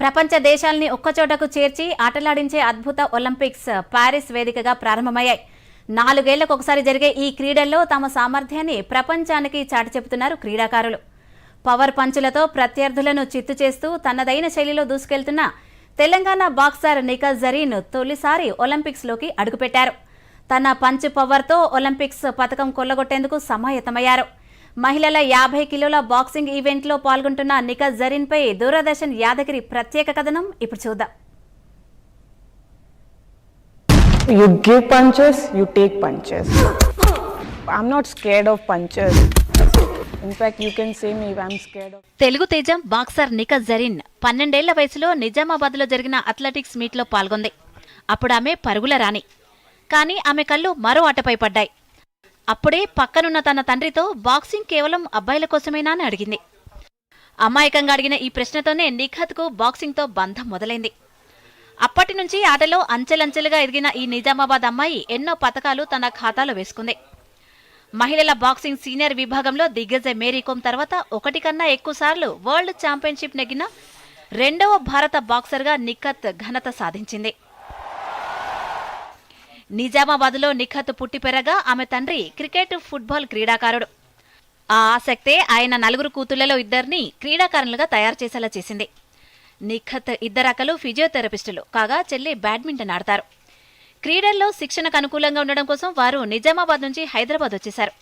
ప్రపంచ దేశాల్ని ఒక్కచోటకు చేర్చి ఆటలాడించే అద్భుత ఒలింపిక్స్ పారిస్ వేదికగా ప్రారంభమయ్యాయి. నాలుగేళ్ళకు ఒకసారి జరిగే ఈ క్రీడల్లో తమ సామర్థ్యాన్ని ప్రపంచానికి చాటి చెబుతున్నారు క్రీడాకారులు. పవర్ పంచులతో ప్రత్యర్థులను చిత్తు చేస్తూ తనదైన శైలిలో దూసుకెళ్తున్న తెలంగాణ బాక్సర్ నిఖత్ జరీన్ తొలిసారి ఒలింపిక్స్లోకి అడుగుపెట్టారు. తన పంచ్ పవర్తో ఒలింపిక్స్ పథకం కొల్లగొట్టేందుకు సమాయత్తమయ్యారు. మహిళల యాభై కిలోల బాక్సింగ్ ఈవెంట్లో పాల్గొంటున్న నిఖత్ జరీన్పై దూరదర్శన్ యాదగిరి ప్రత్యేక కథనం ఇప్పుడు చూద్దాం You give punches, you take punches. I'm not scared of punches. In fact, you can say me if I'm scared of. Telugu తేజం బాక్సర్ నిఖత్ జరీన్ పన్నెండేళ్ళ వయసులో నిజామాబాద్లో జరిగిన అథ్లెటిక్స్ మీట్లో పాల్గొంది అప్పుడు ఆమె పరుగుల రాణి కానీ ఆమె కళ్ళు మరో ఆటపై పడ్డాయి అప్పుడే పక్కనున్న తన తండ్రితో బాక్సింగ్ కేవలం అబ్బాయిల కోసమేనా అని అడిగింది. అమాయకంగా అడిగిన ఈ ప్రశ్నతోనే నిఖత్కు బాక్సింగ్తో బంధం మొదలైంది. అప్పటి నుంచి ఆటలో అంచెలంచెలుగా ఎదిగిన ఈ నిజామాబాద్ అమ్మాయి ఎన్నో పథకాలు తన ఖాతాలో వేసుకుంది. మహిళల బాక్సింగ్ సీనియర్ విభాగంలో దిగ్గజ మేరీకోమ్ తర్వాత ఒకటి కన్నా ఎక్కువ సార్లు వరల్డ్ ఛాంపియన్షిప్ నెగ్గిన రెండవ భారత బాక్సర్గా నిఖత్ ఘనత సాధించింది. నిజామాబాద్లో నిఖత్ పుట్టి పెరగా ఆమె తండ్రి క్రికెట్ ఫుట్బాల్ క్రీడాకారుడు. ఆ ఆసక్తే ఆయన నలుగురు కూతుళ్ళలో ఇద్దరిని క్రీడాకారులుగా తయారు చేసేలా చేసింది. నిఖత్ ఇద్దరకలు ఫిజియోథెరపిస్టులు కాగా చెల్లి బ్యాడ్మింటన్ ఆడతారు. క్రీడల్లో శిక్షణకు అనుకూలంగా ఉండడం కోసం వారు నిజామాబాద్ నుంచి హైదరాబాద్ వచ్చేశారు.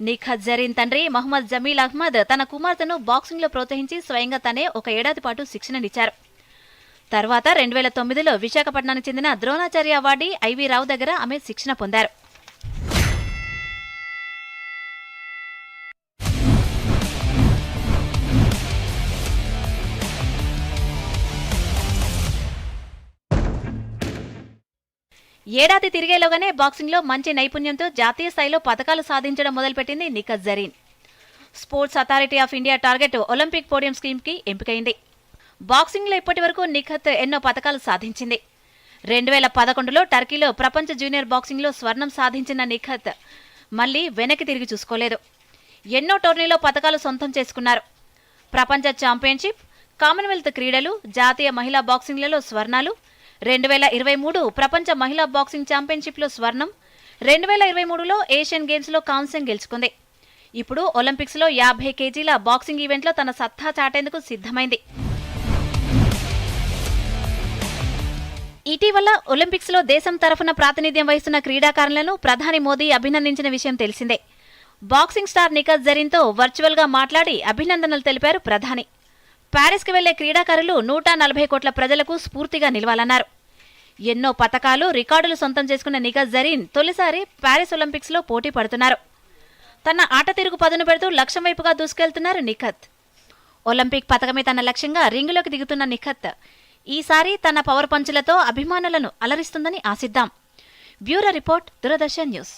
నిఖత్ జరీన్ తండ్రి మహమ్మద్ జమీల్ అహ్మద్ తన కుమార్తెను బాక్సింగ్లో ప్రోత్సహించి స్వయంగా తనే ఒక ఏడాది పాటు శిక్షణనిచ్చారు. తర్వాత రెండు వేల తొమ్మిదిలో విశాఖపట్నానికి చెందిన ద్రోణాచార్య అవార్డి ఐవి రావు దగ్గర ఆమె శిక్షణ పొందారు. ఏడాది తిరిగేలోగానే బాక్సింగ్లో మంచి నైపుణ్యంతో జాతీయ స్థాయిలో పథకాలు సాధించడం మొదలుపెట్టింది Nikhat Zareen. Sports authority of India target Olympic podium స్కీమ్కి ఎంపికైంది. బాక్సింగ్లో ఇప్పటి వరకు నిఖత్ ఎన్నో పథకాలు సాధించింది. రెండు వేల పదకొండులో టర్కీలో ప్రపంచ జూనియర్ బాక్సింగ్లో స్వర్ణం సాధించిన నిఖత్ మళ్ళీ వెనక్కి తిరిగి చూసుకోలేదు. ఎన్నో టోర్నీలో పథకాలు సొంతం చేసుకున్నారు. ప్రపంచ ఛాంపియన్షిప్ కామన్వెల్త్ క్రీడలు జాతీయ మహిళా బాక్సింగ్లలో స్వర్ణాలు రెండు వేల ఇరవై మూడు ప్రపంచ మహిళా బాక్సింగ్ ఛాంపియన్షిప్లో స్వర్ణం రెండు వేల ఇరవై మూడులో ఏషియన్ గేమ్స్లో కాంస్యం గెలుచుకుంది. ఇప్పుడు ఒలింపిక్స్లో యాభై కేజీల బాక్సింగ్ ఈవెంట్లో తన సత్తా చాటేందుకు సిద్ధమైంది. ఇటీవల ఒలింపిక్స్లో దేశం తరఫున ప్రాతినిధ్యం వహిస్తున్న క్రీడాకారులను ప్రధాని మోదీ అభినందించిన విషయం తెలిసిందే. బాక్సింగ్ స్టార్ నికత్ జరీన్తో వర్చువల్గా మాట్లాడి అభినందనలు తెలిపారు ప్రధాని. ప్యారిస్కి వెళ్ళే క్రీడాకారులు నూట నలభై కోట్ల ప్రజలకు స్ఫూర్తిగా నిలవాలన్నారు. ఎన్నో పథకాలు రికార్డులు సొంతం చేసుకున్న నికత్ జరీన్ తొలిసారి ప్యారిస్ ఒలింపిక్స్లో పోటీ పడుతున్నారు. తన ఆట తిరుగు పదును పెడుతూ లక్ష్యం వైపుగా దూసుకెళ్తున్నారు నిఖత్. ఒలింపిక్ పథకమే తన లక్ష్యంగా రింగులోకి దిగుతున్న నిఖత్ ఈసారి తన పవర్ పంచులతో అభిమానులను అలరిస్తుందని ఆశిద్దాం. Bureau report Doordarshan news.